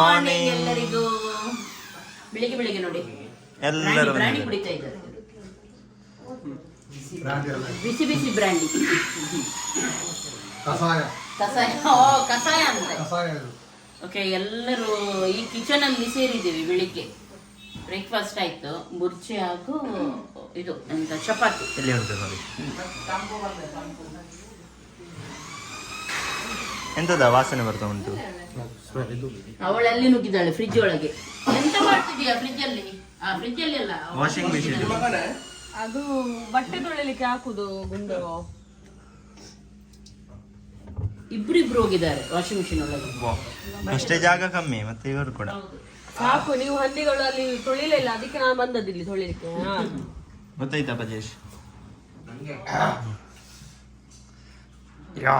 Morning. ಎಲ್ಲರಿಗೂ. ಬೆಳಿಗ್ಗೆ ಬೆಳಿಗ್ಗೆ ನೋಡಿ. ಎಲ್ಲರೂ ಬ್ರಾಂಡಿ. ಕುಡಿತಾ ಇದ್ದಾರೆ. ಬಿಸಿ ಬಿಸಿ ಬ್ರಾಂಡಿ. ಕಸಾಯ. ಕಸಾಯ. ಓ ಕಸಾಯ ಅಂತ. ಓಕೆ ಎಲ್ಲರೂ ಈ ಕಿಚನ್ ಅಲ್ಲಿ ಸೇರಿದ್ದೀವಿ ಬೆಳಿಗ್ಗೆ. ಬ್ರೇಕ್ಫಾಸ್ಟ್ ಆಯ್ತು. ಮುರ್ಚಿ ಹಾಗೂ ಇದು ಎಂತ ಚಪಾತಿ. ಇಲ್ಲಿ ಉಂಟು ನೋಡಿ. ಎಂತದ ವಾಸನೆ ಬರ್ತಾ ಉಂಟು? ಅವಳಲ್ಲಿ ನುಗ್ಗಿದ್ದಾಳೆ ಫ್ರಿಜ್ ಒಳಗೆ. ಎಂತ ಮಾಡ್ತಿದ್ಯಾ ಫ್ರಿಜ್ ಅಲ್ಲಿ ಆ ಫ್ರಿಜ್ ಅಲ್ಲಿ ಅಲ್ಲ ವಾಷಿಂಗ್ ಮೆಷಿನ್ ಅದು ಬಟ್ಟೆ ತೊಳಿಲಿಕ್ಕೆ ಹಾಕುದು ಗುಂಡು. ಇಬ್ರಿಬ್ರು ಹೋಗಿದ್ದಾರೆ ವಾಷಿಂಗ್ ಮೆಷಿನ್ ಒಳಗೆ. ಅಷ್ಟೇ ಜಾಗ ಕಮ್ಮಿ ಮತ್ತೆ ಇವರು ಕೂಡ. ಸಾಕು ನೀವು ಹಂದಿಗಳು ಅಲ್ಲಿ ತೊಳಿಲಿಲ್ಲ ಅದಕ್ಕೆ ನಾನು ಬಂದದ್ದು ಇಲ್ಲಿ ತೊಳಿಲಿಕ್ಕೆ ಹಾ. ಗೊತ್ತಾಯ್ತಾ ಬಜೇಶ್ ಯಾ.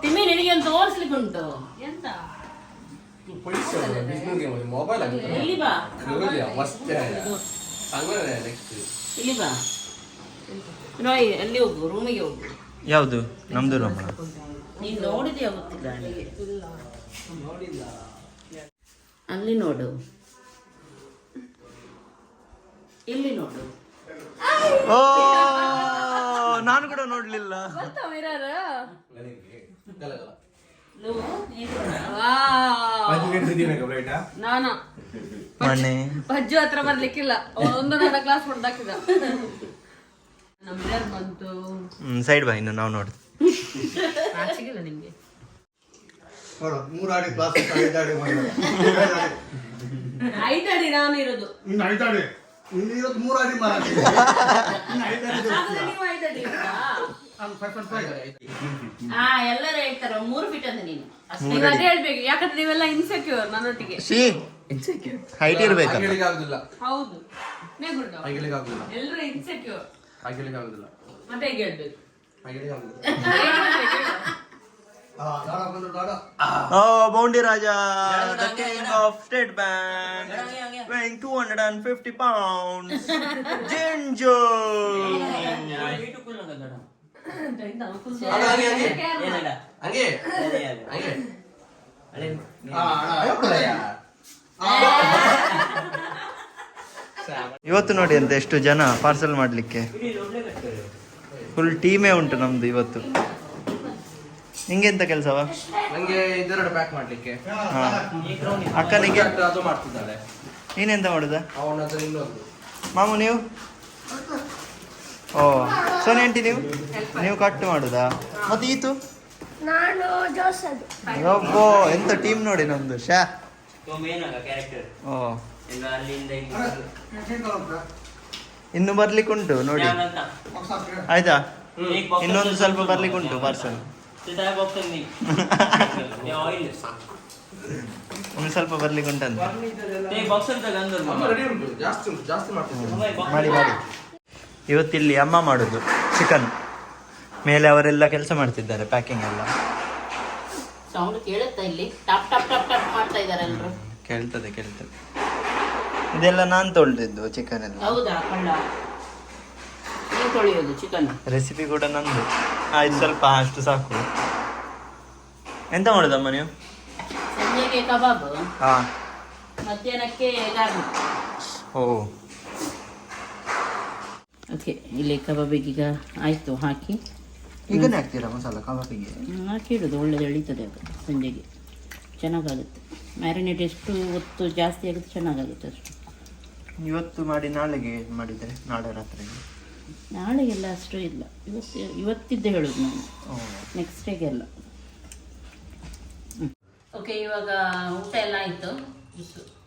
ತಿಮ್ಮಿ ನಿನಗೆ ಒಂದು ತೋರಿಸ್ಲಿಕ್ಕೆ ಉಂಟು ಎಂತ ಮೊಬೈಲ್ ಇಲ್ಲಿ ಬಾ ಇಲ್ಲಿ ಬಾ ನೋಯ್ ಅಲ್ಲಿ ಹೋಗು ರೂಮಿಗೆ ಹೋಗು ಯಾವುದು? ನಮ್ದು ರೂಮ್ ನೀನ್ ನೋಡಿದ್ಯಾ ಗೊತ್ತಿಲ್ಲ ನನಗೆ ಅಲ್ಲಿ ನೋಡು ಇಲ್ಲಿ ನೋಡು ಓ ನಾನು ಕೂಡ ನೋಡ್ಲಿಲ್ಲ. ನಾನ? ಮನೆ ಪಜ್ಜು ಹತ್ರ ಬರ್ಲಿಕ್ಕಿಲ್ಲ. ಒಂದು ನನ್ನ ಕ್ಲಾಸ್ ಹೊಡೆದಾಕಿದ. ನಮ್ಮ ಮಿರರ್ ಬಂತು. ಸೈಡ್ ಬಾ ಇನ್ನು ನಾವು ನೋಡ್ತೀವಿ. ನಾಚಿಗಿಲ್ಲ ನಿಮ್ಗೆ ನೋಡು ಮೂರಾಡಿ ಕ್ಲಾಸ್ ಐದಾಡಿ ಐದಡಿ ನಾನು ಇರೋದು. ಐದಾಡಿ ಇಲ್ಲಿ ಮೂರು ಅಡಿ ಫೈವ್ ಹಾ ಎಲ್ಲರೂ ಹೇಳ್ತಾರೆ ಮೂರು ಫೀಟ್ ಅಂತ ನೀನು. ನೀವು ಅದೇ ಹೇಳ್ಬೇಕು. ಯಾಕಂದ್ರೆ ನೀವೆಲ್ಲ ಇನ್ಸೆಕ್ಯೂರ್ ನನ್ನೊಟ್ಟಿಗೆ. ಶೀ ಹೈಟ್ ಇರ್ಬೇಕು ಆಗುದಿಲ್ಲ ಹೌದು. ನೇ ಗುಡ್ಡ ಆಗಿಲಿಕ್ಕೆ ಆಗುದಿಲ್ಲ ಎಲ್ಲರೂ ಇನ್ಸೆಕ್ಯೂರ್ ಆಗುದಿಲ್ಲ ಮತ್ತೆ ಹೇಗೆ ಹೇಳ್ಬೇಕು? ಆಗುದಿಲ್ಲ ಓ ಬೌಂಡಿ ರಾಜ. The king of State Bank weighing 250 pounds. ಜಿಂಜು ಅಲ್ಲ, ಹಂಗೆ ಹಂಗೆ. ಹಂಗೆ. ಹಂಗೆ. ಆ, ಅಣ್ಣ, ಹೇಳ್ಕೊಡಯ್ಯ. ಇವತ್ತು ನೋಡಿ ಅಂತ ಎಷ್ಟು ಜನ ಪಾರ್ಸಲ್ ಮಾಡ್ಲಿಕ್ಕೆ. ಫುಲ್ ಟೀಮೇ ಉಂಟು ನಮ್ದು ಇವತ್ತು. ನಿಂಗೆ ಎಂತ ಕೆಲಸವ? ನಂಗೆ ಇದೆರಡು ಪ್ಯಾಕ್ ಮಾಡ್ಲಿಕ್ಕೆ. ಅಕ್ಕ ಅಕ್ಕನಿಗೆ? ಅದು- ಮಾಡ್ತಿದ್ದಾಳೆ. ನೀನೆಂತ ಮಾಡುದ? ಅವನ ಇನ್ನೊಂದು. ಮಾಮು ನೀವು? ಓ ಸೋನಿ ಆಂಟಿ ನೀವು? ನೀವು ಕಟ್ ಮಾಡುದಾ? ಮತ್ತೆ ಈತು? ನಾನು ಜೋಸದು ಯಬ್ಬೋ ಎಂತ ಟೀಮ್ ನೋಡಿ ನಮ್ದು ಶಾ ಕ್ಯಾರೆಕ್ಟರ್ ಓ. ಎಲ್ಲ ಅಲ್ಲಿಂದ ಇನ್ನು ಬರ್ಲಿಕ್ಕುಂಟು ನೋಡಿ. ಆಯ್ತಾ? ಇನ್ನೊಂದು ಸ್ವಲ್ಪ ಬರ್ಲಿಕ್ಕುಂಟು ಪಾರ್ಸಲ್ ಆಯಿಲ್ ಒಂದು ಸ್ವಲ್ಪ ಬರ್ಲಿಕ್ಕುಂಟಂತ. ಬಾಕ್ಸ್ ಅಂತ ಗಂಧರ್ವ ಅಮ್ಮ ರೆಡಿ ಉಂಟು ಜಾಸ್ತಿ ಉಂಟು ಜಾಸ್ತಿ ಮಾಡ್ತಿದ್ದೇನೆ ಮಾಡಿ ಮಾಡಿ. ಇವತ್ತಿಲ್ಲಿ ಅಮ್ಮ ಮಾಡುದು ಚಿಕನ್ ಮೇಲೆ ಅವರೆಲ್ಲ ಕೆಲಸ ಮಾಡ್ತಿದ್ದಾರೆ ಪ್ಯಾಕಿಂಗ್ ಎಲ್ಲ. ಸೌಂಡ್ ಕೇಳುತ್ತಾ ಇಲ್ಲಿ? ಟಪ್ ಟಪ್ ಟಪ್ ಟಪ್ ಮಾಡ್ತಾ ಇದಾರೆ ಎಲ್ರು. ಕೇಳ್ತದೆ ಕೇಳ್ತದೆ. ಇದೆಲ್ಲ ನಾನು ತೊಳ್ದಿದ್ದು ಚಿಕನ್ ಎಲ್ಲ. ಹೌದಾ ಕಳ್ಳ. ತೊಳೆಯೋದು ಚಿಕನ್. ರೆಸಿಪಿ ಕೂಡ ನಂದು. ಆಯ್ತು ಸ್ವಲ್ಪ ಅಷ್ಟು ಸಾಕು. ಎಂತ ಮಾಡುದಮ್ಮ ನೀವು? ಸಂಜೆಗೆ ಕಬಾಬ್. ಹಾ. ಮಧ್ಯಾಹ್ನಕ್ಕೆ ಗಾರ್ಲಿಕ್ ಓ. ಓಕೆ ಇಲ್ಲಿ ಕಬಾಬಿಗೆ ಈಗ ಆಯ್ತು ಹಾಕಿ. ಈಗ ಹಾಕ್ತೀರಾ ಮಸಾಲ ಕಬಾಬಿಗೆ? ಹ್ಮ್, ಹಾಕಿ ಇಡೋದು ಒಳ್ಳೇದು ಎಳೀತದೆ ಅದು ಸಂಜೆಗೆ. ಚೆನ್ನಾಗಾಗುತ್ತೆ. ಮ್ಯಾರಿನೇಟ್ ಎಷ್ಟು ಹೊತ್ತು ಜಾಸ್ತಿ ಆಗುತ್ತೆ ಚೆನ್ನಾಗಾಗುತ್ತೆ ಅಷ್ಟು. ಇವತ್ತು ಮಾಡಿ ನಾಳೆಗೆ ಮಾಡಿದರೆ ನಾಳೆ ರಾತ್ರಿಗೆ. ನಾಳೆಗೆಲ್ಲ ಅಷ್ಟು ಇಲ್ಲ. ಇವತ್ತು ಇವತ್ತಿದ್ದೆ ಹೇಳೋದು ನಾನು. ನೆಕ್ಸ್ಟ್ ಡೇಗೆ ಎಲ್ಲ. ಓಕೆ ಇವಾಗ ಊಟ ಎಲ್ಲ ಆಯ್ತು.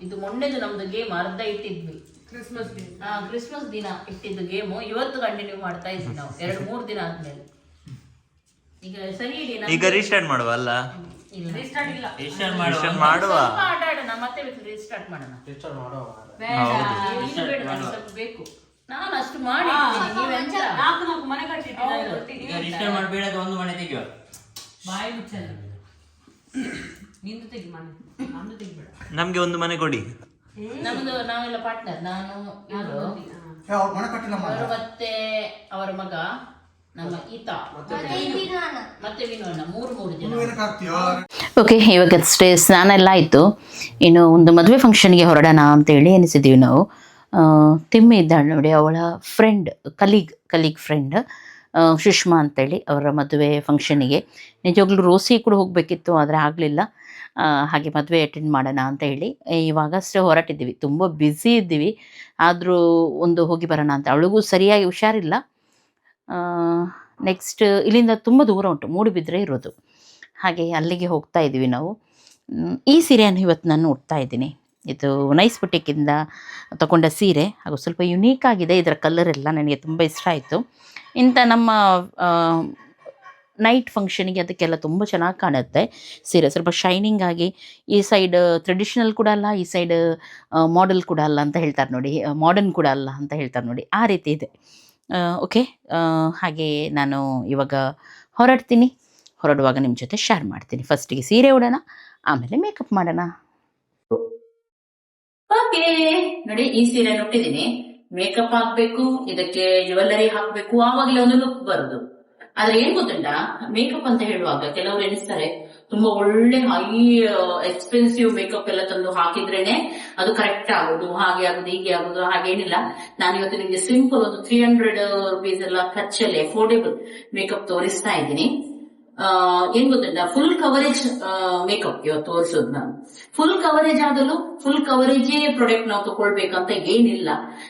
ಇದು ಮೊನ್ನೆದು ನಮ್ದು ಗೇಮ್ ಅರ್ಧ ಇಟ್ಟಿದ್ವಿ. ಕ್ರಿಸ್ಮಸ್ ಹಾ ಕ್ರಿಸ್ಮಸ್ ದಿನ ಇಟ್ಟಿದ್ದು ಗೇಮು ಇವತ್ತು ಕಂಟಿನ್ಯೂ ಮಾಡ್ತಾ ಇದ್ವಿ ನಾವು. ಎರಡು ಮೂರು ದಿನ ಆದ್ಮೇಲೆ. ಈಗ ಸರಿ ಇಡಿ ನಮ್ಗೆ- ಈಗ ರೀಸ್ಟಾರ್ಟ್ ಮಾಡುವ ಅಲ್ಲ? ಇಲ್ಲ. ರಿಸ್ಟಾರ್ಟ್ ಇಲ್ಲ. Restart ಮಾಡುವ. ಸ್ವಲ್ಪ ಆಟ ಆಡೋಣ ಮತ್ತೆ ರೀಸ್ಟಾರ್ಟ್ ಮಾಡೋಣ. ಬೇಡ. ಇದು ಬೇಡ ನನಗೆ ಸ್ವಲ್ಪ ಬೇಕು. ನಾನು ಅಷ್ಟು ಮಾಡಿ ನಾಲ್ಕು ನಾಲ್ಕು ಮನೆ ಕಟ್ಟಿಟ್ಟು ಈಗ ಮಾಡಬೇಡ ಒಂದು ಮನೆ ತೆಗೆಯುವ ಬಾಯಿ ಮುಚ್ಚಲ್ಲ ನಿಂದು ತೆಗಿ ಮನೆ. ನಮ್ದು ತೆಗಿಬೇಡ. ನಮ್ಗೆ ಒಂದು ಮನೆ ಕೊಡಿ. ನಮ್ದು ನಾವೆಲ್ಲ ಪಾರ್ಟ್ನರ್ ನಾನು ಇವರು. ಅವ್ರು ಮನೆ ಕಟ್ಟಿಲ್ಲ ಅವರು ಮತ್ತೆ ಅವರ ಮಗ ನಮ್ಮ ಈತ. ಮತ್ತೆ ವಿನೋನ ಮೂರು ಮೂರು ಜನ. ಓಕೆ ಇವಾಗಷ್ಟೇ ಸ್ನಾನ ಎಲ್ಲ ಆಯಿತು. ಇನ್ನು ಒಂದು ಮದುವೆ ಫಂಕ್ಷನ್ಗೆ ಹೊರಡೋಣ ಅಂತೇಳಿ ಎನಿಸಿದ್ದೀವಿ ನಾವು. ತಿಮ್ಮಿ ಇದ್ದಾಳೆ ನೋಡಿ, ಅವಳ friend colleague colleague friend Sushma ಅಂತೇಳಿ ಅವರ ಮದುವೆ ಫಂಕ್ಷನಿಗೆ ನಿಜವಾಗ್ಲೂ ರೋಸಿ ಕೂಡ ಹೋಗಬೇಕಿತ್ತು, ಆದರೆ ಆಗಲಿಲ್ಲ. ಹಾಗೆ ಮದುವೆ ಅಟೆಂಡ್ ಮಾಡೋಣ ಅಂತ ಹೇಳಿ. ಇವಾಗಷ್ಟೇ ಹೊರಟಿದ್ದೀವಿ, ತುಂಬ ಬ್ಯುಸಿ ಇದ್ದೀವಿ. ಆದರೂ ಒಂದು ಹೋಗಿ ಬರೋಣ ಅಂತ. ಅವಳಿಗೂ ಸರಿಯಾಗಿ ಹುಷಾರಿಲ್ಲ. ನೆಕ್ಸ್ಟ್ ಇಲ್ಲಿಂದ ತುಂಬ ದೂರ ಉಂಟು ಮೂಡುಬಿದ್ರೆ ಇರೋದು. ಹಾಗೆ ಅಲ್ಲಿಗೆ ಹೋಗ್ತಾ ಇದ್ದೀವಿ ನಾವು. ಈ ಸೀರೆಯನ್ನು ಇವತ್ತು ನಾನು ಉಡ್ತಾ ಇದ್ದೀನಿ. ಇದು ನೈಸ್ ಬುಟಿಕ್ಕಿಂದ ತಗೊಂಡ ಸೀರೆ. ಹಾಗೂ ಸ್ವಲ್ಪ ಯುನೀಕ್ ಆಗಿದೆ, ಇದರ ಕಲರ್ ಎಲ್ಲ ನನಗೆ ತುಂಬ ಇಷ್ಟ ಆಯಿತು. ಇಂಥ ನಮ್ಮ ನೈಟ್ ಫಂಕ್ಷನಿಗೆ ಅದಕ್ಕೆಲ್ಲ ತುಂಬ ಚೆನ್ನಾಗಿ ಕಾಣುತ್ತೆ ಸೀರೆ. ಸ್ವಲ್ಪ ಶೈನಿಂಗ್ ಆಗಿ, ಈ ಸೈಡ್ ಟ್ರೆಡಿಷ್ನಲ್ ಕೂಡ ಅಲ್ಲ, ಈ ಸೈಡ್ ಮಾಡೆಲ್ ಕೂಡ ಅಲ್ಲ ಅಂತ ಹೇಳ್ತಾರೆ ನೋಡಿ ಮಾಡರ್ನ್ ಕೂಡ ಅಲ್ಲ ಅಂತ ಹೇಳ್ತಾರೆ ನೋಡಿ, ಆ ರೀತಿ ಇದೆ. ಓಕೆ ಹಾಗೆ ನಾನು ಇವಾಗ ಹೊರಡ್ತೀನಿ. ಹೊರಡುವಾಗ ನಿಮ್ಮ ಜೊತೆ ಶೇರ್ ಮಾಡ್ತೀನಿ. ಫಸ್ಟಿಗೆ ಸೀರೆ ಉಡೋಣ, ಆಮೇಲೆ ಮೇಕಪ್ ಮಾಡೋಣ. ಓಕೆ. ನೋಡಿ, ಈ ಸೀರೆ ಉಟ್ಟಿದ್ದೀನಿ ಮೇಕಪ್ ಹಾಕ್ಬೇಕು, ಇದಕ್ಕೆ ಜ್ಯುವೆಲ್ಲರಿ ಹಾಕ್ಬೇಕು, ಆವಾಗಲೇ ಒಂದು ಲುಕ್ ಬರುದು. ಆದ್ರೆ ಏನ್ ಗೊತ್ತುಂಟ? ಮೇಕಪ್ ಅಂತ ಹೇಳುವಾಗ ಕೆಲವರು ಎಣಿಸ್ತಾರೆ, ತುಂಬಾ ಒಳ್ಳೆ ಹೈ ಎಕ್ಸ್ಪೆನ್ಸಿವ್ ಮೇಕಪ್ ಎಲ್ಲ ತಂದು ಹಾಕಿದ್ರೇನೆ ಅದು ಕರೆಕ್ಟ್ ಆಗುದು, ಹಾಗೆ ಆಗುದು, ಹೀಗೆ ಆಗುದು ಹಾಗೇನಿಲ್ಲ ನಾನು ಇವತ್ತು ನಿಮ್ಗೆ ಸಿಂಪಲ್ ಒಂದು ತ್ರೀ ಹಂಡ್ರೆಡ್ ರುಪೀಸ್ ಎಲ್ಲ ಖರ್ಚಲ್ಲಿ ಅಫೋರ್ಡೆಬಲ್ ಮೇಕಪ್ ತೋರಿಸ್ತಾ ಇದ್ದೀನಿ. ಏನ್ ಗೊತ್ತಿಲ್ಲ ಫುಲ್ ಕವರೇಜ್ ಮೇಕಪ್ ಇವತ್ತು ತೋರಿಸೋದು ನಾನು ಫುಲ್ ಕವರೇಜ್ ಆಗಲು ಫುಲ್ ಕವರೇಜೇ ಪ್ರಾಡಕ್ಟ್ ನಾವು ತಗೊಳ್ಬೇಕಂತ ಏನಿಲ್ಲ.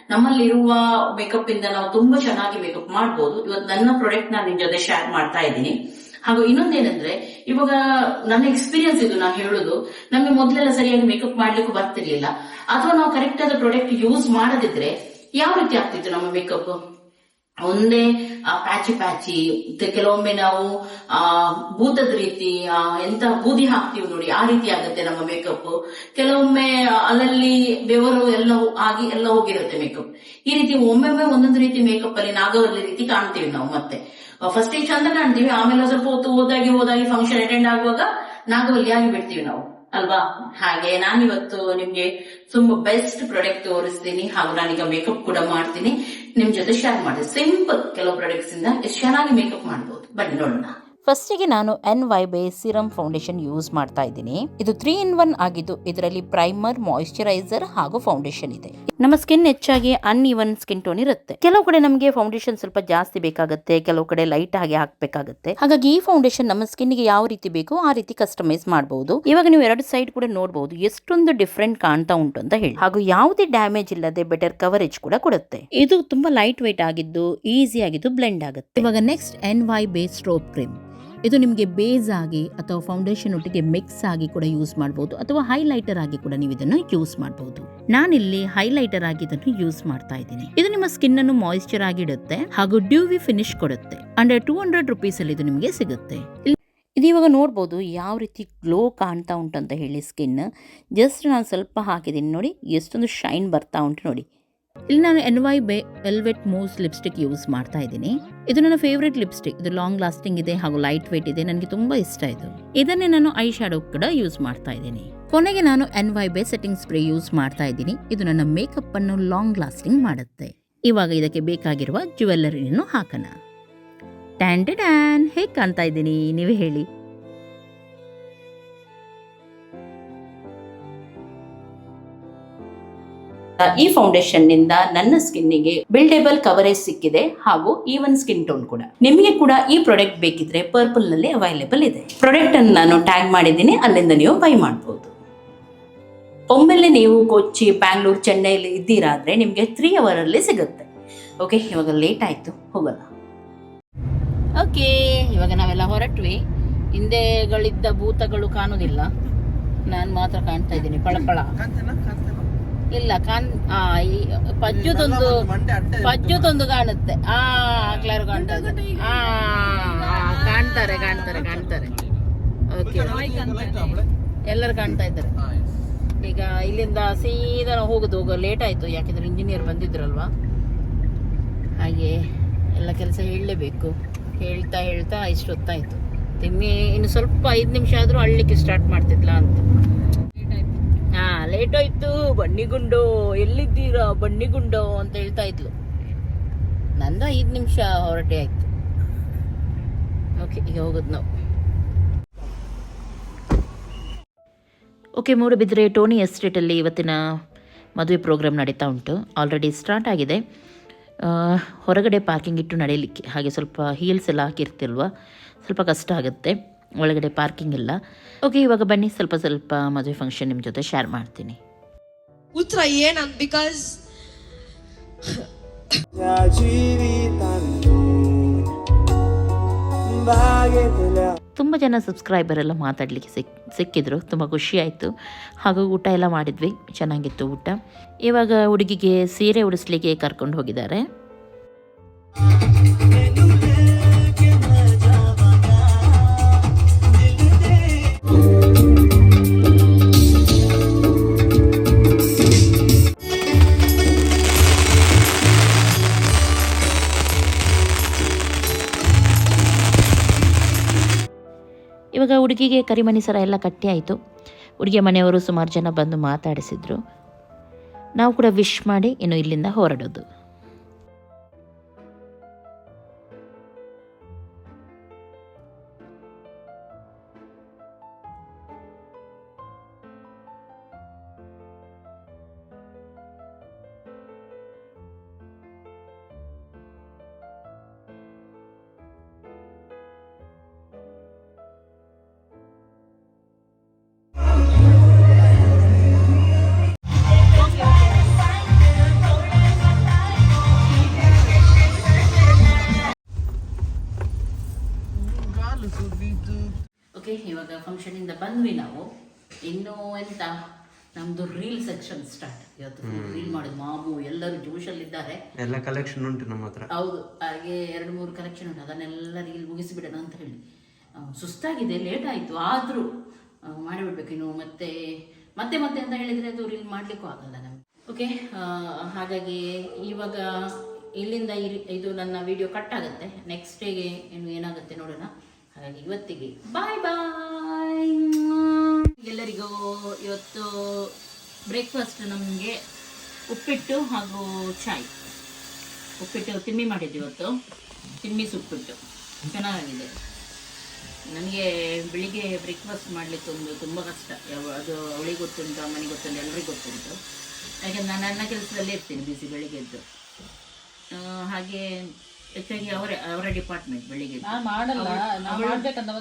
ನಮ್ಮಲ್ಲಿರುವ ಮೇಕಪ್ ಇಂದ ನಾವು ತುಂಬಾ ಚೆನ್ನಾಗಿ ಮೇಕಪ್ ಮಾಡ್ಬೋದು. ಇವತ್ತು ನನ್ನ ಪ್ರಾಡಕ್ಟ್ ನಾನು ನಿಮ್ ಜೊತೆ ಶೇರ್ ಮಾಡ್ತಾ ಇದ್ದೀನಿ. ಹಾಗೂ ಇನ್ನೊಂದೇನಂದ್ರೆ, ಇವಾಗ ನನ್ನ ಎಕ್ಸ್ಪೀರಿಯನ್ಸ್ ಇದು ನಾನು ಹೇಳುದು. ನಮ್ಗೆ ಮೊದಲೆಲ್ಲ ಸರಿಯಾಗಿ ಮೇಕಪ್ ಮಾಡ್ಲಿಕ್ಕೂ ಬರ್ತಿರ್ಲಿಲ್ಲ. ಅಥವಾ ನಾವು ಕರೆಕ್ಟ್ ಆದ ಪ್ರಾಡಕ್ಟ್ ಯೂಸ್ ಮಾಡದಿದ್ರೆ, ಯಾವ ರೀತಿ ಆಗ್ತಿತ್ತು ನಮ್ಮ ಮೇಕಪ್ ಒಂದೇ ಪ್ಯಾಚಿ ಪ್ಯಾಚಿ ಕೆಲವೊಮ್ಮೆ ನಾವು, ಆ, ಭೂತದ ರೀತಿ ಎಂತ ಬೂದಿ ಹಾಕ್ತೀವಿ ನೋಡಿ, ಆ ರೀತಿ ಆಗುತ್ತೆ ನಮ್ಮ ಮೇಕಪ್ ಕೆಲವೊಮ್ಮೆ ಅಲ್ಲಲ್ಲಿ ಬೆವರು ಎಲ್ಲ ಆಗಿ ಎಲ್ಲ ಹೋಗಿರುತ್ತೆ ಮೇಕಪ್ ಈ ರೀತಿ ಒಮ್ಮೊಮ್ಮೆ ಒಂದೊಂದು ರೀತಿ ಮೇಕಪ್ ಅಲ್ಲಿ ನಾಗವಲ್ಲಿ ರೀತಿ ಕಾಣ್ತೀವಿ ನಾವು ಮತ್ತೆ. ಫಸ್ಟ್ ಚಂದ ಕಾಣ್ತೀವಿ, ಆಮೇಲೆ ಸ್ವಲ್ಪ ಹೊತ್ತು ಹೋದಾಗಿ ಹೋದಾಗಿ ಫಂಕ್ಷನ್ ಅಟೆಂಡ್ ಆಗುವಾಗ ನಾಗವಲ್ಲಿ ಆಗಿ ಬಿಡ್ತೀವಿ ನಾವು. ಅಲ್ವಾ? ಹಾಗೆ ನಾನಿವತ್ತು ನಿಮ್ಗೆ ತುಂಬಾ ಬೆಸ್ಟ್ ಪ್ರಾಡಕ್ಟ್ ತೋರಿಸ್ತೀನಿ. ಹಾಗೂ ನಾನೀಗ ಮೇಕಪ್ ಕೂಡ ಮಾಡ್ತೀನಿ. ನಿಮ್ ಜೊತೆ ಶೇರ್ ಮಾಡಿ ಸಿಂಪಲ್ ಕೆಲವು ಪ್ರಾಡಕ್ಟ್ಸ್ ಇಂದ ಎಷ್ಟು ಚೆನ್ನಾಗಿ ಮೇಕಪ್ ಮಾಡ್ಬೋದು. ಬನ್ನಿ ನೋಡೋಣ. ಫಸ್ಟಿಗೆ ನಾನು N Y Bae serum foundation use ಮಾಡ್ತಾ ಇದ್ದೀನಿ. ಇದು ತ್ರೀ ಇನ್ ಒನ್ ಆಗಿದ್ದು ಇದರಲ್ಲಿ ಪ್ರೈಮರ್ ಮಾಯಿಶ್ಚರೈಸರ್ ಹಾಗೂ ಫೌಂಡೇಶನ್ ಇದೆ. ನಮ್ಮ ಸ್ಕಿನ್ ಹೆಚ್ಚಾಗಿ ಅನ್ ಇವನ್ ಸ್ಕಿನ್ ಟೋನ್ ಇರುತ್ತೆ. ಕೆಲವು ಕಡೆ ನಮಗೆ ಫೌಂಡೇಶನ್ ಸ್ವಲ್ಪ ಜಾಸ್ತಿ ಬೇಕಾಗುತ್ತೆ ಕೆಲವು ಕಡೆ ಲೈಟ್ ಆಗಿ ಹಾಕಬೇಕಾಗುತ್ತೆ. ಹಾಗಾಗಿ ಈ ಫೌಂಡೇಶನ್ ನಮ್ಮ ಸ್ಕಿನ್ಗೆ ಯಾವ ರೀತಿ ಬೇಕೋ ಆ ರೀತಿ ಕಸ್ಟಮೈಸ್ ಮಾಡಬಹುದು ಇವಾಗ ನೀವು ಎರಡು ಸೈಡ್ ಕೂಡ ನೋಡಬಹುದು ಎಷ್ಟೊಂದು ಡಿಫ್ರೆಂಟ್ ಕಾಣ್ತಾ ಉಂಟು ಅಂತ ಹೇಳಿ. ಹಾಗೂ ಯಾವುದೇ ಡ್ಯಾಮೇಜ್ ಇಲ್ಲದೆ ಬೆಟರ್ ಕವರೇಜ್ ಕೂಡ ಕೊಡುತ್ತೆ. ಇದು ತುಂಬಾ ಲೈಟ್ weight ಆಗಿದ್ದು ಈಸಿ ಆಗಿದ್ದು ಬ್ಲೆಂಡ್ ಆಗುತ್ತೆ. ಇವಾಗ next N Y base strobe cream ಇದು ನಿಮಗೆ ಬೇಸ್ ಆಗಿ ಅಥವಾ ಫೌಂಡೇಶನ್ ಒಟ್ಟಿಗೆ ಮಿಕ್ಸ್ ಆಗಿ ಕೂಡ ಯೂಸ್ ಮಾಡಬಹುದು ಅಥವಾ ಹೈಲೈಟರ್ ಆಗಿ ಕೂಡ ನೀವು ಇದನ್ನು ಯೂಸ್ ಮಾಡಬಹುದು ನಾನಿಲ್ಲಿ ಹೈಲೈಟರ್ ಆಗಿ ಇದನ್ನು ಯೂಸ್ ಮಾಡ್ತಾ ಇದ್ದೀನಿ. ಇದು ನಿಮ್ಮ ಸ್ಕಿನ್ ಅನ್ನು ಮಾಯಿಶ್ಚರ್ ಆಗಿ ಇಡುತ್ತೆ ಹಾಗೂ ಡ್ಯೂವಿ ಫಿನಿಶ್ ಕೊಡುತ್ತೆ. ಅಂಡರ್ ಟೂ ಹಂಡ್ರೆಡ್ ರುಪೀಸ್ ಅಲ್ಲಿ ಇದು ನಿಮಗೆ ಸಿಗುತ್ತೆ. ಇದು ಇವಾಗ ನೋಡ್ಬೋದು ಯಾವ ರೀತಿ ಗ್ಲೋ ಕಾಣ್ತಾ ಉಂಟು ಅಂತ ಹೇಳಿ ಸ್ಕಿನ್ ಜಸ್ಟ್ ನಾನು ಸ್ವಲ್ಪ ಹಾಕಿದ್ದೀನಿ ನೋಡಿ, ಎಷ್ಟೊಂದು ಶೈನ್ ಬರ್ತಾ ಉಂಟು ನೋಡಿ. ಇಲ್ಲಿ ನಾನು N Y Bae velvet mousse lipstick use ಮಾಡ್ತಾ ಇದ್ದೀನಿ. ಇದು ನನ್ನ ಫೇವ್ರೆಟ್ ಲಿಪ್ಸ್ಟಿಕ್ ಇದು ಲಾಂಗ್ ಲಾಸ್ಟಿಂಗ್ ಇದೆ ಹಾಗೂ ಲೈಟ್ ವೇಟ್ ಇದೆ. ನನಗೆ ತುಂಬಾ ಇಷ್ಟ ಇದು. ಇದನ್ನೇ ನಾನು ಐ ಶ್ಯಾಡೋ ಕೂಡ ಯೂಸ್ ಮಾಡ್ತಾ ಇದ್ದೀನಿ. ಕೊನೆಗೆ ನಾನು N Y Bae setting spray use ಮಾಡ್ತಾ ಇದ್ದೀನಿ. ಇದು ನನ್ನ ಮೇಕಪ್ ಅನ್ನು ಲಾಂಗ್ ಲಾಸ್ಟಿಂಗ್ ಮಾಡುತ್ತೆ. ಇವಾಗ ಇದಕ್ಕೆ ಬೇಕಾಗಿರುವ ಜ್ಯುವೆಲ್ಲರಿಯನ್ನು ಹಾಕೋಣ. ಟ್ಯಾಂಡ್ ಹೇಗೆ ಕಾಣ್ತಾ ಇದ್ದೀನಿ? ನೀವೇ ಹೇಳಿ. ಈ ಫೌಂಡೇಶನ್ನಿಂದ ನನ್ನ ಸ್ಕಿನ್ನಿಗೆ ಬಿಲ್ಡೇಬಲ್ ಕವರೇಜ್ ಸಿಕ್ಕಿದೆ ಹಾಗೂ ಈವನ್ ಸ್ಕಿನ್ ಟೋನ್ ಕೂಡ. ನಿಮಗೆ ಕೂಡ ಈ ಪ್ರಾಡಕ್ಟ್ ಬೇಕಿದ್ರೆ ಪರ್ಪಲ್ನಲ್ಲಿ ಅವೈಲೇಬಲ್ ಇದೆ. ಪ್ರಾಡಕ್ಟ್ ಅನ್ನು ನಾನು ಟ್ಯಾಗ್ ಮಾಡಿದ್ದೀನಿ ಅಲ್ಲಿಂದ ನೀವು ಬೈ ಮಾಡಬಹುದು ಒಮ್ಮೆಲೆ ನೀವು ಕೊಚ್ಚಿ ಬ್ಯಾಂಗ್ಳೂರ್ ಚೆನ್ನೈಲಿ ಇದ್ದೀರಾದ್ರೆ ನಿಮಗೆ ತ್ರೀ ಅವರ್ ಅಲ್ಲಿ ಸಿಗುತ್ತೆ. ಓಕೆ ಇವಾಗ ಲೇಟ್ ಆಯ್ತು ಹೋಗಲ್ಲ ಓಕೆ ಇವಾಗ ನಾವೆಲ್ಲ ಹೊರಟ್ವಿ. ಹಿಂದೆಗಳಿದ್ದ ಭೂತಗಳು ಕಾಣುವುದಿಲ್ಲ ನಾನು ಮಾತ್ರ ಕಾಣ್ತಾ ಇದ್ದೀನಿ ಪಳಪಳ ಇಲ್ಲ ಕಾಣ್ ಆ ಪಜ್ಜುದೊಂದು ಪಜ್ಜುದೊಂದು ಕಾಣುತ್ತೆ. ಆ ಆಗ್ಲಾರು ಕಾಣ್ತಾ ಆ ಆ, ಕಾಣ್ತಾರೆ ಕಾಣ್ತಾರೆ ಕಾಣ್ತಾರೆ. ಓಕೆ. ಎಲ್ಲರೂ ಕಾಣ್ತಾ ಇದ್ದಾರೆ. ಈಗ ಇಲ್ಲಿಂದ ಸೀದಾ ನಾವು ಹೋಗುದು ಹೋಗೋ ಲೇಟ್ ಆಯ್ತು. ಯಾಕೆಂದ್ರೆ ಇಂಜಿನಿಯರ್ ಬಂದಿದ್ರಲ್ವಾ? ಹಾಗೆ ಎಲ್ಲ ಕೆಲಸ ಹೇಳಲೇಬೇಕು. ಹೇಳ್ತಾ ಹೇಳ್ತಾ ಇಷ್ಟು ಹೊತ್ತಾಯ್ತು ತಿಮ್ಮಿ ಇನ್ನು ಸ್ವಲ್ಪ ಐದು ನಿಮಿಷ ಆದರೂ ಅಳ್ಳಿಕ್ಕೆ ಸ್ಟಾರ್ಟ್ ಮಾಡ್ತಿದ್ಲಾ ಅಂತ. ಹಾ ಲೇಟ್ ಆಯ್ತು ಬನ್ನಿಗುಂಡು ಎಲ್ಲಿದ್ದೀರಾ ಬನ್ನಿಗುಂಡು ಅಂತ ಹೇಳ್ತಾ ಇದ್ಲು. ನಂದು ಐದು ನಿಮಿಷ ಹೊರಟೆ ಆಯ್ತು. ಓಕೆ ಈಗ ಹೋಗೋದು ನಾವು. ಓಕೆ ಮೂಡಬಿದ್ರೆ ಟೋನಿ ಎಸ್ಟೇಟಲ್ಲಿ ಇವತ್ತಿನ ಮದುವೆ ಪ್ರೋಗ್ರಾಮ್ ನಡೀತಾ ಉಂಟು. ಆಲ್ರೆಡಿ ಸ್ಟಾರ್ಟ್ ಆಗಿದೆ. ಹೊರಗಡೆ ಪಾರ್ಕಿಂಗ್ ಇಟ್ಟು ನಡೆಯಲಿಕ್ಕೆ, ಹಾಗೆ ಸ್ವಲ್ಪ ಹೀಲ್ಸ್ ಎಲ್ಲ ಹಾಕಿರ್ತಿಲ್ವ? ಸ್ವಲ್ಪ ಕಷ್ಟ ಆಗುತ್ತೆ. ಒಳಗಡೆ ಪಾರ್ಕಿಂಗ್ ಇಲ್ಲ. ಓಕೆ ಇವಾಗ ಬನ್ನಿ ಸ್ವಲ್ಪ ಸ್ವಲ್ಪ ಮದುವೆ ಫಂಕ್ಷನ್ ನಿಮ್ಮ ಜೊತೆ ಶೇರ್ ಮಾಡ್ತೀನಿ. ಉತ್ತರ ಏನಂತ ಬಿಕಾಸ್ ತುಂಬ ಜನ ಸಬ್ಸ್ಕ್ರೈಬರ್ ಎಲ್ಲ ಮಾತಾಡಲಿಕ್ಕೆ ಸಿಕ್ ಸಿಕ್ಕಿದ್ರು. ತುಂಬ ಖುಷಿ ಆಯಿತು. ಹಾಗೂ ಊಟ ಎಲ್ಲ ಮಾಡಿದ್ವಿ. ಚೆನ್ನಾಗಿತ್ತು ಊಟ. ಇವಾಗ ಹುಡುಗಿಗೆ ಸೀರೆ ಉಡಿಸ್ಲಿಕ್ಕೆ ಕರ್ಕೊಂಡು ಹೋಗಿದ್ದಾರೆ. ಇವಾಗ ಹುಡುಗಿಗೆ ಕರಿಮಣಿ ಸರ ಎಲ್ಲ ಕಟ್ಟಿ ಆಯಿತು. ಹುಡುಗಿಯ ಮನೆಯವರು ಸುಮಾರು ಜನ ಬಂದು ಮಾತಾಡಿಸಿದ್ರು. ನಾವು ಕೂಡ ವಿಶ್ ಮಾಡಿ ಇನ್ನು ಇಲ್ಲಿಂದ ಹೊರಡೋದು. ಫಂಕ್ಷನಿಂದ ಬಂದ್ವಿ ನಾವು. ಇನ್ನು ಎಂತ? ನಮ್ದು ರೀಲ್ ಸೆಕ್ಷನ್ ಸ್ಟಾರ್ಟ್ ಇವತ್ತು ರೀಲ್ ಮಾಡೋದು ಮಾಮು ಎಲ್ಲರೂ ಜೋಶಲ್ಲಿದ್ದಾರೆ ಎಲ್ಲ ಕಲೆಕ್ಷನ್ ಉಂಟು ನಮ್ಮ ಹತ್ರ. ಹೌದು ಹಾಗೆ ಎರಡು ಮೂರು ಕಲೆಕ್ಷನ್ ಉಂಟು. ಅದನ್ನೆಲ್ಲ ರೀಲ್ ಮುಗಿಸಿಬಿಡೋಣ ಅಂತ ಹೇಳಿ. ಸುಸ್ತಾಗಿದೆ ಲೇಟ್ ಆಯ್ತು. ಆದ್ರೂ ಮಾಡಿಬಿಡ್ಬೇಕು ಇನ್ನು. ಮತ್ತೆ ಮತ್ತೆ ಮತ್ತೆ ಅಂತ ಹೇಳಿದ್ರೆ ಅದು ರೀಲ್ ಮಾಡ್ಲಿಕ್ಕೂ ಆಗಲ್ಲ ನಮಗೆ. ಓಕೆ ಹಾಗಾಗಿ ಇವಾಗ ಇಲ್ಲಿಂದ ಇದು ನನ್ನ ವಿಡಿಯೋ ಕಟ್ ಆಗುತ್ತೆ. ನೆಕ್ಸ್ಟ್ ಡೇಗೆ ಇನ್ನು ಏನಾಗುತ್ತೆ ನೋಡೋಣ. ಹಾಗಾಗಿ ಇವತ್ತಿಗೆ ಬಾಯ್ ಬಾಯ್ ಎಲ್ಲರಿಗೂ ಇವತ್ತು ಬ್ರೇಕ್ಫಾಸ್ಟ್ ನಮಗೆ ಉಪ್ಪಿಟ್ಟು ಹಾಗೂ ಚಾಯ್. ಉಪ್ಪಿಟ್ಟು ತಿಮ್ಮಿ ಮಾಡಿದ್ದು ಇವತ್ತು. ತಿಮ್ಮಿ ಸುಪ್ಪಿಟ್ಟು. ಚೆನ್ನಾಗಿದೆ. ನನಗೆ ಬೆಳಿಗ್ಗೆ ಬ್ರೇಕ್ಫಾಸ್ಟ್ ಮಾಡಲಿಕ್ಕೆ ಒಂದು ತುಂಬ ಕಷ್ಟ. ಯಾವ ಅದು ಅವಳಿಗೆ ಗೊತ್ತುಂಟು, ಅಮ್ಮನಿಗೆ ಗೊತ್ತುಂಟು, ಎಲ್ರಿಗೂ ಗೊತ್ತುಂಟು. ಯಾಕೆಂದ್ರೆ ನಾನು ನನ್ನ ಕೆಲಸದಲ್ಲೇ ಇರ್ತೀನಿ ಬಿಸಿ ಬೆಳಿಗ್ಗೆದ್ದು ಹಾಗೆ ಹೆಚ್ಚಾಗಿ ಅವರ ಅವರ ಡಿಪಾರ್ಟ್ಮೆಂಟ್ ಬೆಳಿಗ್ಗೆ. ಮಾಡಲ್ಲ ನಾನ್ ಮಾಡ್ಬೇಕಂತ.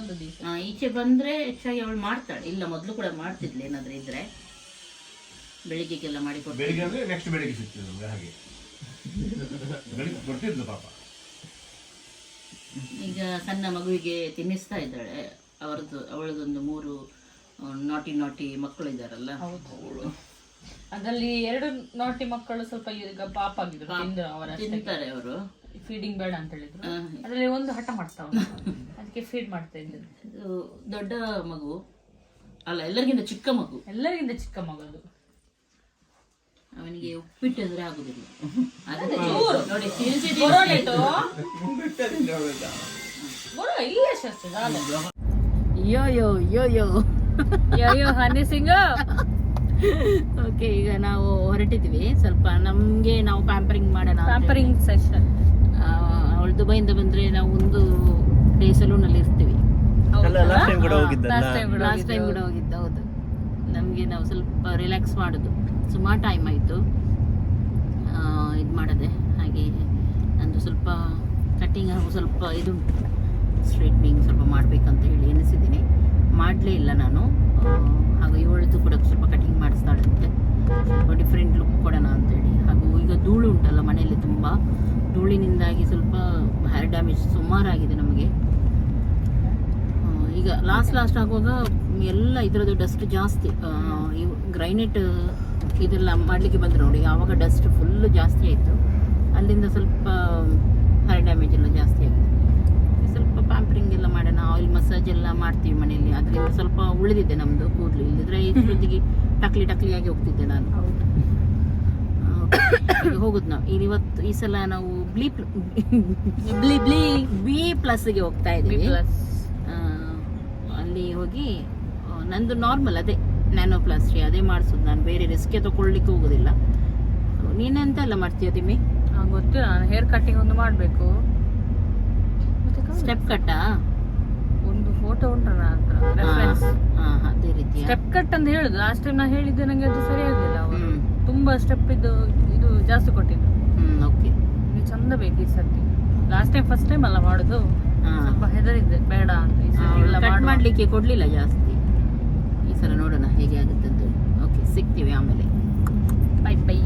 ಆ, ಈಚೆ ಬಂದ್ರೆ ಹೆಚ್ಚಾಗಿ ಅವಳು ಮಾಡ್ತಾಳೆ. ಇಲ್ಲ ಮೊದಲು ಕೂಡ ಮಾಡ್ತಿದ್ಲು ಏನಾದ್ರೂ ಇದ್ರೆ. ಬೆಳಿಗ್ಗೆಗೆಲ್ಲ ಮಾಡಿ ಕೊಡ್ತಾಳೆ ಬೆಳಿಗ್ಗೆ ಅಂದ್ರೆ ನೆಕ್ಸ್ಟ್ ಬೆಳಿಗ್ಗೆ ಸಿಗ್ತದೆ ನಮ್ಗೆ ಹಾಗೆ. ಬೆಳಿಗ್ಗೆ ಕೊಡ್ತಿದ್ಲು ಪಾಪ. ಈಗ ಸಣ್ಣ ಮಗುವಿಗೆ ತಿನ್ನಿಸ್ತಾ ಇದ್ದಾಳೆ. ಅವರದ್ದು ಅವಳದೊಂದು ಮೂರು ಆ, ನಾಟಿ ನಾಟಿ ಮಕ್ಕಳು ಇದ್ದಾರಲ್ಲ. ಅವಳು. ಅದ್ರಲ್ಲಿ ಎರಡು ನಾಟಿ ಮಕ್ಕಳು ಸ್ವಲ್ಪ ಈಗ ಪಾಪ ಆಗಿದ್ರು ತಿಂದ್ರು ಅವರ ತಿಂತಾರೆ ಅವರು. ಫೀಡಿಂಗ್ ಬೇಡ ಅಂತ ಹೇಳಿದ್ರು. ಅದರಲ್ಲಿ ಒಂದು ಹಠ ಮಾಡ್ತಾವ ಅದಕ್ಕೆ ಫೀಡ್ ಮಾಡ್ತಾ ಇದ್ರು ಇದು ದೊಡ್ಡ ಮಗು. ಅಲ್ಲ ಎಲ್ಲರಿಗಿಂತ ಚಿಕ್ಕ ಮಗು. ಎಲ್ಲರಿಗಿಂತ ಚಿಕ್ಕ ಮಗದು. ಅವನಿಗೆ ಉಪ್ಪಿಟ್ಟು ಅಂದ್ರೆ ಆಗುದಿಲ್ಲ. ಅದಕ್ಕೆ ನೋಡಿ ಇಲ್ಲ ಸಾಲು ಯೋ ಯೋ ಯೋ ಯೋ ಅಯ್ಯೋ. ಹನಿ ಸಿಂಗ್. ಓಕೆ ಈಗ ನಾವು ಹೊರಟಿದ್ವಿ. ಸ್ವಲ್ಪ ನಮ್ಗೆ ನಾವು ಪ್ಯಾಂಪರಿಂಗ್ ಮಾಡೋಣ ಪ್ಯಾಂಪರಿಂಗ್ ಸೆಷನ್ ಅವಳು ದುಬೈಯಿಂದ ಬಂದ್ರೆ ನಾವು ಒಂದು ಡೇ ಸಲೂನ್ ಅಲ್ಲಿ ಇರ್ತೀವಿ ಲಾಸ್ಟ್ ಟೈಮ್ ಕೂಡ ಹೋಗಿದ್ದ ಹೌದು. ನಮಗೆ ನಾವು ಸ್ವಲ್ಪ ರಿಲ್ಯಾಕ್ಸ್ ಮಾಡೋದು. ಸುಮಾರು ಟೈಮ್ ಆಯಿತು. ಇದು ಮಾಡದೆ. ಹಾಗೆ ನಂದು ಸ್ವಲ್ಪ ಕಟ್ಟಿಂಗ್ ಹಾಗೂ ಸ್ವಲ್ಪ ಇದು ಸ್ಟ್ರೈಟ್ನಿಂಗ್ ಸ್ವಲ್ಪ ಮಾಡಬೇಕಂತ ಹೇಳಿ ಎನಿಸಿದ್ದೀನಿ ಮಾಡಲೇ ಇಲ್ಲ ನಾನು. ಹಾಗೂ ಇವಳದು ಕೂಡ ಸ್ವಲ್ಪ ಕಟಿಂಗ್ ಮಾಡಿಸ್ತಾಳಂತೆ ಸ್ವಲ್ಪ ಡಿಫ್ರೆಂಟ್ ಲುಕ್ ಕೊಡೋಣ ಅಂತೇಳಿ ಹಾಗೂ ಈಗ ಧೂಳು ಉಂಟಲ್ಲ ಮನೆಯಲ್ಲಿ ತುಂಬ. ಧೂಳಿನಿಂದಾಗಿ ಸ್ವಲ್ಪ ಹೇರ್ ಡ್ಯಾಮೇಜ್ ಸುಮಾರಾಗಿದೆ ನಮಗೆ. ಈಗ ಲಾಸ್ಟ್ ಲಾಸ್ಟ್ ಆಗುವಾಗ ಎಲ್ಲ ಇದರದ್ದು ಡಸ್ಟ್ ಜಾಸ್ತಿ. ಇವು ಗ್ರೈನೇಟ್ ಇದೆಲ್ಲ ಮಾಡಲಿಕ್ಕೆ ಬಂದರು ನೋಡಿ ಆವಾಗ ಡಸ್ಟ್ ಫುಲ್ಲು ಜಾಸ್ತಿ ಆಯಿತು. ಅಲ್ಲಿಂದ ಸ್ವಲ್ಪ ಹೇರ್ ಡ್ಯಾಮೇಜ್ ಎಲ್ಲ ಜಾಸ್ತಿ ಆಗಿದೆ. ಸ್ವಲ್ಪ ಪ್ಯಾಂಪರಿಂಗ್ ಎಲ್ಲ ಮಾಡೋಣ ಆಯಿಲ್ ಮಸಾಜ್ ಎಲ್ಲ ಮಾಡ್ತೀವಿ ಮನೆಯಲ್ಲಿ. ಅದರಿಂದ ಸ್ವಲ್ಪ ಉಳಿದಿದೆ ನಮ್ಮದು ಕೂದಲು. ಇಲ್ಲದ್ರೆ ಇದ್ರೊಂದಿಗೆ ಟಕ್ಲಿ ಟಕ್ಲಿಯಾಗಿ ಹೋಗ್ತಿದ್ದೆ ನಾನು. ಹೋಗುದು ನಾವು ಇಲ್ಲಿ ಇವತ್ತು ಈ ಸಲ ನಾವು ಬ್ಲೀ ಬ್ಲಿ ಬ್ಲಿ ಬಿ ಪ್ಲಸ್ಗೆ ಹೋಗ್ತಾ ಇದ್ದೀವಿ. ಅಲ್ಲಿ ಹೋಗಿ ನಂದು ನಾರ್ಮಲ್ ಅದೇ ನ್ಯಾನೋ ಪ್ಲಾಸ್ಟ್ರಿ ಅದೇ ಮಾಡಿಸೋದು ನಾನು. ಬೇರೆ ರಿಸ್ಕೆ ತಗೊಳ್ಲಿಕ್ಕೆ ಹೋಗೋದಿಲ್ಲ. ನೀನೆಂತ ಎಲ್ಲ ಮಾಡ್ತೀಯ ತಿಮ್ಮಿ? ಗೊತ್ತು. ನಾನು ಹೇರ್ ಕಟ್ಟಿಂಗ್ ಒಂದು ಮಾಡಬೇಕು. ಸ್ಟೆಪ್ ಕಟ್ಟಾ ಫೋಟೋ ಉಂಟು ನನ್ನ ಹಾ ಅದೇ ರೀತಿಯ. ಸ್ಟೆಪ್ ಕಟ್ ಅಂತ ಹೇಳುದು. ಲಾಸ್ಟ್ ಟೈಮ್ ನಾ ಹೇಳಿದ್ದೆ ನಂಗೆ ಅದು ಸರಿ ಆಗ್ಲಿಲ್ಲ. ಅವರು ಹ್ಮ್. ತುಂಬಾ ಸ್ಟೆಪ್ ಇದ್ದು ಇದು ಜಾಸ್ತಿ ಕೊಟ್ಟಿದ್ದು ಹ್ಮ್ ಓಕೆ ಇದು ಚಂದ ಬೇಕು ಈ ಸರ್ತಿ. ಲಾಸ್ಟ್ ಟೈಮ್ ಫಸ್ಟ್ ಟೈಮ್ ಅಲ್ಲ ಮಾಡುದು. ಸ್ವಲ್ಪ ಹೆದರಿದ್ದೆ ಬೇಡ ಅಂತ ಈ ಸರ್ತಿ ಎಲ್ಲ ಕಟ್ ಮಾಡುವ. ಮಾಡ್ಲಿಕ್ಕೆ ಕೊಡ್ಲಿಲ್ಲ ಜಾಸ್ತಿ. ಈ ಸಲ ನೋಡೋಣ ಹೇಗೆ ಆಗುತ್ತೆ ಅಂತ ಓಕೆ ಸಿಗ್ತೀವಿ ಆಮೇಲೆ. ಬೈ ಬೈ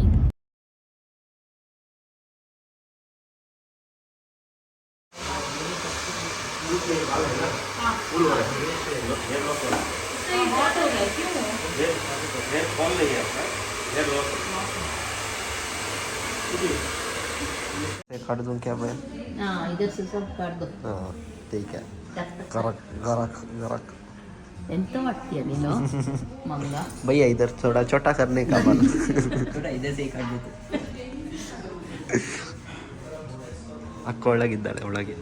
काट दूं क्या मैं ಹಾ ಇದಕ್ಕೆ ಸ್ವಲ್ಪ ಕಡ್ದು हाँ ठीक है गरक गरक गरक ಎಂತ ಮಾಡ್ತೀಯ ನೀನು ಮಂಗ भैया इधर थोड़ा छोटा करने का बल ಥೋಡಾ ಇದೆ ಸೇ ಕಾಟ್ ದೇತೆ ಅಕ್ಕ ಒಳಗಿದ್ದಾಳೆ ಒಳಗೆ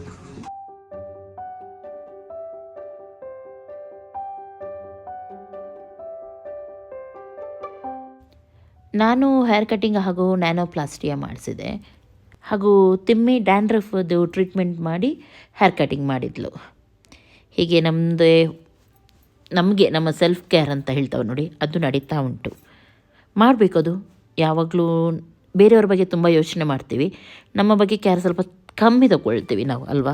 ನಾನು ಹೇರ್ ಕಟಿಂಗ್ ಹಾಗೂ ನ್ಯಾನೋಪ್ಲಾಸ್ಟಿಯ ಮಾಡಿಸಿದೆ. ಹಾಗೂ ತಿಮ್ಮಿ ಡ್ಯಾಂಡ್ರಫದು ಟ್ರೀಟ್ಮೆಂಟ್ ಮಾಡಿ ಹೇರ್ ಕಟಿಂಗ್ ಮಾಡಿದ್ಲು. ಹೀಗೆ ನಮ್ಮದೇ ನಮಗೆ ನಮ್ಮ ಸೆಲ್ಫ್ ಕೇರ್ ಅಂತ ಹೇಳ್ತಾವೆ ನೋಡಿ ಅದು ನಡೀತಾ ಉಂಟು. ಮಾಡಬೇಕು ಅದು ಯಾವಾಗಲೂ ಬೇರೆಯವ್ರ ಬಗ್ಗೆ ತುಂಬ ಯೋಚನೆ ಮಾಡ್ತೀವಿ. ನಮ್ಮ ಬಗ್ಗೆ ಕೇರ್ ಸ್ವಲ್ಪ ಕಮ್ಮಿ ತಗೊಳ್ತೀವಿ ನಾವು ಅಲ್ವಾ?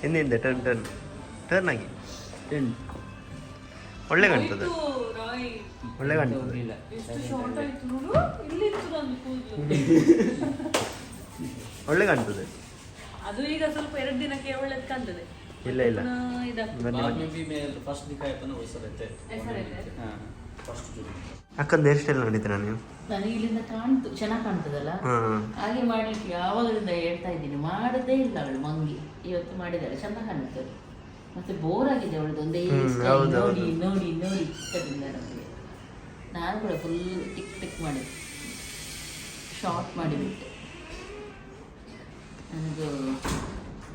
ಹಿಂದೆ ಟರ್ನ್ ಟರ್ನ್ ಟರ್ನ್ ಆಗಿ. ಒಳ್ಳೆ ಕಾಣ್ತದೆ ಒಳ್ಳೆ ಒಳ್ಳೆ ಕಾಣ್ತದೆ ಅದು ಈಗ ಸ್ವಲ್ಪ ಎರಡು ದಿನಕ್ಕೆ ಒಳ್ಳೇದು ಕಾಣ್ತದೆ ಇಲ್ಲ ಇಲ್ಲ. ಅಕ್ಕಂದು ಹೇರ್ ಸ್ಟೈಲ್ ನೋಡಿದ್ದೀರಾ ನೀವು? ನನಗೆ ಇಲ್ಲಿಂದ ಕಾಣ್ತು ಚೆನ್ನಾಗಿ ಕಾಣ್ತದಲ್ಲ? ಹಾಂ. ಹಾಗೆ ಮಾಡ್ಲಿಕ್ಕೆ ಯಾವಾಗಲಿಂದ ಹೇಳ್ತಾ ಇದ್ದೀನಿ. ಮಾಡದೇ ಇಲ್ಲ ಅವಳು ಮಂಗಿ. ಇವತ್ತು ಮಾಡಿದಾಳೆ ಚಂದ ಕಾಣುತ್ತೆ. ಮತ್ತೆ ಬೋರ್ ಆಗಿದೆ ಅವಳದ್ದು ಒಂದೇ ನೋಡಿ. ನೋಡಿ ನೋಡಿ. ಚಿಕ್ಕದಿಂದ ನಮಗೆ. ನಾನು ಕೂಡ ಫುಲ್ ಟಿಕ್ ಟಿಕ್ ಮಾಡಿದೆ ಶಾರ್ಟ್ ಮಾಡಿಬಿಟ್ಟೆ. ನನಗೆ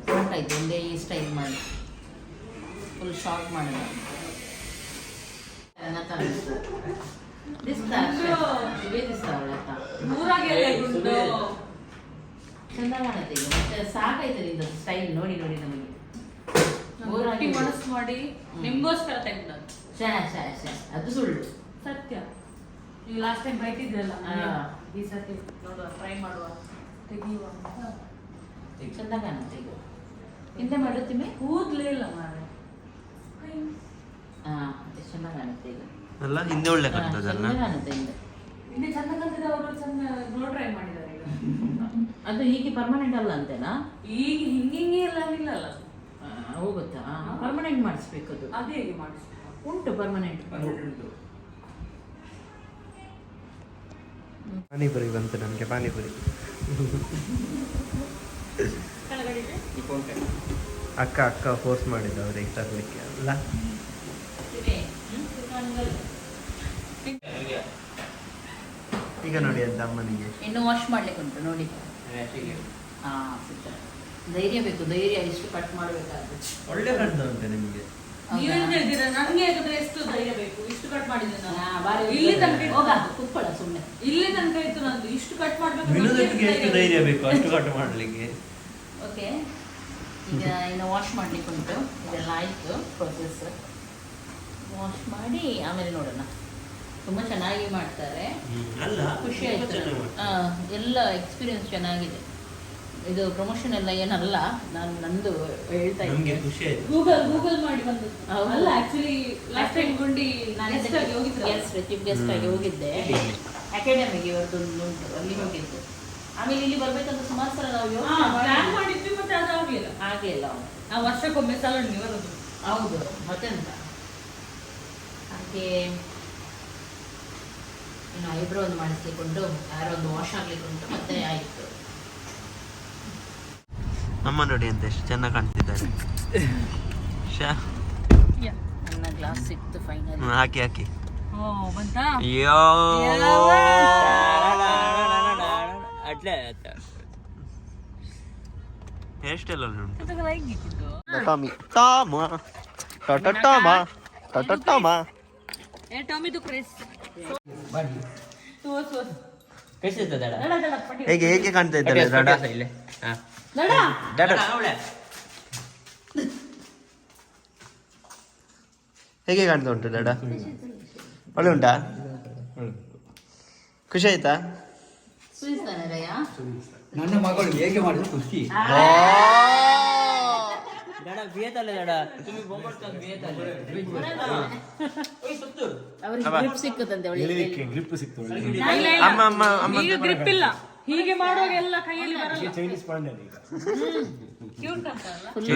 ಸಾಕಾಯ್ತು ಒಂದೇ ಈ ಸ್ಟೈಲ್ ಮಾಡಿ. ಫುಲ್ ಶಾರ್ಟ್ ಮಾಡಿದ. ಚಂದ ಮಾಡತ್ತೆ ಈಗ ಮತ್ತೆ ಸಾಕಾಯ್ತು ನಿಂದ ಸ್ಟೈಲ್ ನೋಡಿ ನೋಡಿ ನಮಗೆ. ಮಾಡಿ ನಿಮ್ಗೋಸ್ಕರ ತೆಗ್ದು. ಅದು ಸುಳ್ಳು. ಸತ್ಯ. ನೀವು ಲಾಸ್ಟ್ ಟೈಮ್ ಬೈತಿದ್ರಲ್ಲ. ಈ ಸತ್ಯ ನೋಡುವ ಟ್ರೈ ಮಾಡುವ ತೆಗಿಯುವ ಅಂತ. ಚಂದ ಕಾಣುತ್ತೆ ಈಗ. ಎಂತ ಮಾಡುತ್ತೀಮಿ ಕೂದ್ಲೇ ಇಲ್ಲ ಮಾರೆ ಹಾ ಎಷ್ಟು ಚಂದ ಕಾಣುತ್ತೆ ಈಗ. ಅಲ್ಲ ಹಿಂದೆ ಒಳ್ಳೆ ಕಾಣ್ತದಲ್ಲ ಕಾಣುತ್ತೆ ಹಿಂದೆ. ಇನ್ನೇ ಚಂದ ಅವರು ಚಂದ ಗ್ಲೋ ಟ್ರೈ ಮಾಡಿದ್ದಾರೆ ಈಗ. ಅದು ಹೀಗೆ ಪರ್ಮನೆಂಟ್ ಅಲ್ಲ ಅಂತೇನಾ? ಈಗ ಹಿಂಗಿಂಗೆ ಇಲ್ಲ ಇಲ್ಲಲ್ಲ ಆ, ಹೋಗುತ್ತಾ? ಪರ್ಮನೆಂಟ್ ಮಾಡಿಸ್ಬೇಕು ಅದು ಅದೇ ಹೇಗೆ ಮಾಡಿಸ್ಬೇಕು. ಉಂಟು ಪರ್ಮನೆಂಟ್ ಪಾನಿಪುರಿ ಬಂತು ನಮಗೆ ಪಾನಿಪುರಿ ಅಕ್ಕ ಅಕ್ಕ ಫೋರ್ಸ್ ಮಾಡಿದ್ದು ಅವ್ರಿಗೆ ತರಲಿಕ್ಕೆ ಅಲ್ಲ? ಈಗ ನೋಡಿ ಅಂತ ಅಮ್ಮನಿಗೆ. ಇನ್ನು ವಾಶ್ ಮಾಡ್ಲಿಕ್ಕೆ ಉಂಟು ನೋಡಿ. ಧೈರ್ಯ ಬೇಕು ಧೈರ್ಯ ಇಷ್ಟು ಕಟ್ ಮಾಡಬೇಕಾದ್ರೆ. ಒಳ್ಳೆ ಕಾಣ್ತಾ ಉಂಟು ನಿಮಗೆ. ನೀವೇನ್ ಹೇಳ್ತೀರಾ? ನನ್ಗೆ ಹಾಕಿದ್ರೆ ಎಷ್ಟು ಧೈರ್ಯ ಬೇಕು? ಇಷ್ಟು ಕಟ್ ಮಾಡಿದ್ದೆ ನಾನು? ಬಾರಿ ಇಲ್ಲಿ ತನಕ ಹೋಗ ಕುತ್ಕೊಳ್ಳ ಸುಮ್ಮನೆ ಇಲ್ಲಿ ತನಕ ಇತ್ತು ನಂದು. ಇಷ್ಟು ಕಟ್ ಮಾಡ್ಬೇಕು ಮಿನುದಟ್ಟಿಗೆ ಎಷ್ಟು ಧೈರ್ಯ ಬೇಕು? ಅಷ್ಟು ಕಟ್ ಮಾಡಲಿಕ್ಕೆ? ಓಕೆ. ಈಗ ಇನ್ನು ವಾಶ್ ಮಾಡ್ಲಿಕ್ಕೆ ಉಂಟು. ಇದೆಲ್ಲ ಆಯಿತು ಪ್ರೊಸೆಸ್ ವಾಶ್ ಮಾಡಿ ಆಮೇಲೆ ನೋಡೋಣ. ತುಂಬ ಚೆನ್ನಾಗಿ ಮಾಡ್ತಾರೆ. ಅಲ್ಲ ಖುಷಿ ಆಯ್ತು ಎಲ್ಲ ಎಕ್ಸ್ಪೀರಿಯನ್ಸ್ ಚೆನ್ನಾಗಿದೆ. ಇದು ಪ್ರಮೋಷನ್ ಎಲ್ಲ ಏನಲ್ಲ ನಾನು ನಂದು ಹೇಳ್ತಾ ನಮ್ಗೆ ಇದ್ದೆ ಖುಷಿ ಆಯ್ತು. ಗೂಗಲ್ ಗೂಗಲ್ ಮಾಡಿ ಬಂದು. ಅಲ್ಲ ಆಕ್ಚುಲಿ ಲಾಸ್ಟ್ ಟೈಮ್ ಗುಂಡಿ? ಗೆಸ್ಟ್ ಚೀಫ್ ಗೆಸ್ಟ್ ಆಗಿ ಹೋಗಿದ್ದೆ. ಅಕಾಡೆಮಿಗೆ ಇವತ್ತೊಂದು ಉಂಟು ಅಲ್ಲಿ ಹೋಗಿದ್ದೆ. ಆಮೇಲೆ ಇಲ್ಲಿ ಬರ್ಬೇಕಂತ ಸುಮಾರು ಸಲ ನಾವು ಪ್ಲಾನ್ ಯೋಚನೆ ಮಾಡಿದ್ವಿ. ಮತ್ತೆ ಅದು ಆಗ್ಲಿಲ್ಲ. ಹಾಗೆ ಇಲ್ಲ ನಾವು ವರ್ಷಕ್ಕೊಮ್ಮೆ ಸಲ ಬರೋದು. ಹೌದು ಮತ್ತೆಂತ? ಹಾಗೆ ಇನ್ನು ಐಬ್ರೋ ಒಂದು ಮಾಡಿಸ್ಲಿಕ್ಕುಂಟು ಯಾರೋ ಒಂದು ವಾಶ್ ಆಗ್ಲಿಕ್ಕೆ ಉಂಟು ಮತ್ತೆ ಆಯಿತು. ಅಮ್ಮ ನೋಡಿ ಅಂತ ಎಷ್ಟು ಚೆನ್ನಾಗಿ ಕಾಣ್ತಿದ್ದಾರೆ. ಶಾ ಗ್ಲಾಸ್ ಸಿಕ್ತು ಫೈನಲ್ ಹ್ಮ್, ಹಾಕಿ ಹಾಕಿ. ಅಯ್ಯೋ. ಅಟ್ಲೇ ಹೇರ್ ಸ್ಟೈಲ್ ಅಲ್ಲಿ ಉಂಟು. Like Tommy. ಟಾಮ. ಟಟ ಟಾಮ. ಟಟ ಟಾಮ. ಏ ಟೊಮಿಟೊ ಕ್ರೇಸ್. ಕಳಿಸಿದ್ದ ದಡ ದಡ ದಡ ಪಟ್ಟಿ ಹೇಗೆ ಹೇಗೆ ಕಾಣ್ತಾ ಇದ್ದಾರೆ ಇಲ್ಲೇ? ಹಾ. ಹೇಗೆ ಕಾಣ್ತಾ ಉಂಟು ದಡ ಒಳ್ಳೆ ಉಂಟಾ? ಖುಷಿ ಆಯ್ತಾ? ನನ್ನ ಮಗಳು ಹೇಗೆ ಮಾಡಿದ್ರು ಖುಷಿ. ಗ್ರಿಪ್ ಸಿಕ್ಕದಂತೆ ಅವಳಿಗೆ ಅಮ್ಮ. ಅಮ್ಮ ಅಮ್ಮ ಈಗ ಗ್ರಿಪ್ ಇಲ್ಲ. ಹೀಗೆ ಮಾಡುವಾಗ ಎಲ್ಲ ಕೈಯಲ್ಲಿ ಬರಲ್ಲ. ಕ್ಯೂಟ್ ಕಾಣ್ತಾರಲ್ಲ ಫುಲ್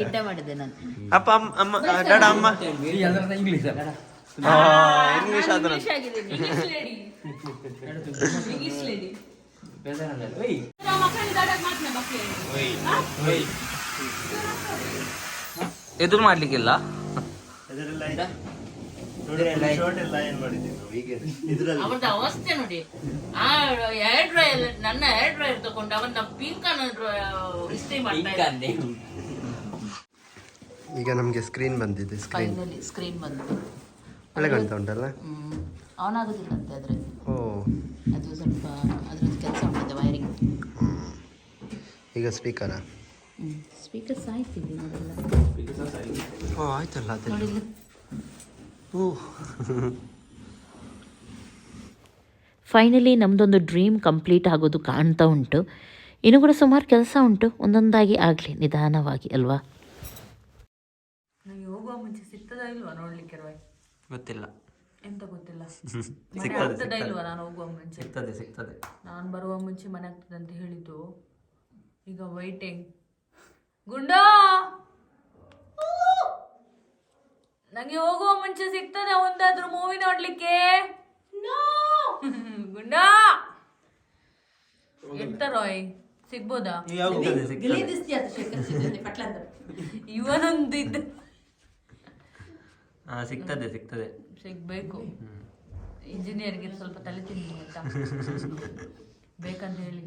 ಗಿಡ್ಡ ಮಾಡಿದೆ ನಾನು. ಅಪ್ಪ ಅಮ್ಮ ಅಮ್ಮ ಡಾಡ ಅಮ್ಮ. ಇಂಗ್ಲಿಷ್ ಇಂಗ್ಲಿಷ್ ಆದ್ರೆ. ಇಂಗ್ಲಿಷ್ ಇಂಗ್ಲಿಷ್ ಲೇಡಿ ಮಕ್ಕಳಿಗೆ ಮಕ್ಕಳಿಗೆ. ಎದುರು ಮಾಡ್ಲಿಕ್ಕಿಲ್ಲ? ಅವನ ಅವಸ್ಥೆ ನೋಡಿ. ಆ ಹೇರ್ ಡ್ರೈಯರ್ ನನ್ನ ಹೇರ್ ಡ್ರೈಯರ್ ತಗೊಂಡು ಅವನ್ನ ಪಿಂಕ್ ಅನ್ನೋ ಇಸ್ತ್ರಿ ಮಾಡ್ತಾ ಇದ್ದ. ಈಗ ನಮಗೆ ಸ್ಕ್ರೀನ್ ಬಂದಿದೆ ಸ್ಕ್ರೀನ್ ಫೈನಲಿ ಸ್ಕ್ರೀನ್ ಬಂತು ಒಳ್ಳೆ ಕಾಣ್ತಾ ಉಂಟಲ್ಲ? ಆನ್ ಆಗೋದಿಲ್ಲ ಅಂತ ಆದ್ರೆ ಓ. ಅದು ಸ್ವಲ್ಪ ಅದರದ್ದು ಕೆಲಸ ಉಂಟಿದೆ ವೈರಿಂಗ್ ಈಗ ಸ್ಪೀಕರಾ ಸ್ಪೀಕರ್ ಸಾಯ್ತಿದೆ ನೋಡಲ್ಲ. ಓ ಆಯ್ತಲ್ಲ ಅದೇ. ನೋಡಿಲ್ಲ. ಓ ಫೈನಲಿ ನಮ್ಮದೊಂದು ಡ್ರೀಮ್ ಕಂಪ್ಲೀಟ್ ಆಗೋದು ಕಾಣ್ತಾ ಉಂಟು. ಇನ್ನು ಕೂಡ ಸುಮಾರು ಕೆಲಸ ಉಂಟು. ಒಂದೊಂದಾಗಿ ಆಗಲಿ ನಿಧಾನವಾಗಿ ಅಲ್ವಾ? ಹೋಗುವ ಮುಂಚೆ ಸಿಗ್ತದಾ ಇಲ್ವಾ ನೋಡ್ಲಿಕ್ಕೆ ಗೊತ್ತಿಲ್ಲ. ಎಂತ ಗೊತ್ತಿಲ್ಲ? ಸಿಗ್ತದೆ. ಇಲ್ವಾ ನಾನು ಹೋಗುವ ಮುಂಚೆ? ಸಿಗ್ತದೆ ಸಿಗ್ತದೆ. ನಾನು ಬರುವ ಮುಂಚೆ ಮನೆ ಆಗ್ತದೆ ಅಂತ ಹೇಳಿದ್ದು. ಈಗ ವೈಟಿಂಗ್ ಗುಂಡಾ! ನಂಗೆ ಹೋಗುವ ಮುಂಚೆ ಸಿಗ್ತದೆ ಒಂದಾದ್ರೂ ಮೂವಿ ನೋಡ್ಲಿಕ್ಕೆ? ಗುಂಡಾ! ಎಂತ ರಾಯ್? ಸಿಗ್ಬೋದಾ? ಇವನೊಂದು ಇದ್ದ? ಸಿಗ್ತದೆ. ಸಿಗ್ತದೆ ಸಿಗ್ಬೇಕು. ಇಂಜಿನಿಯರ್ಗೆ ಸ್ವಲ್ಪ ತಲೆ ತಿನ್ನಿ ಆಯ್ತಾ ಬೇಕಂತ ಹೇಳಿ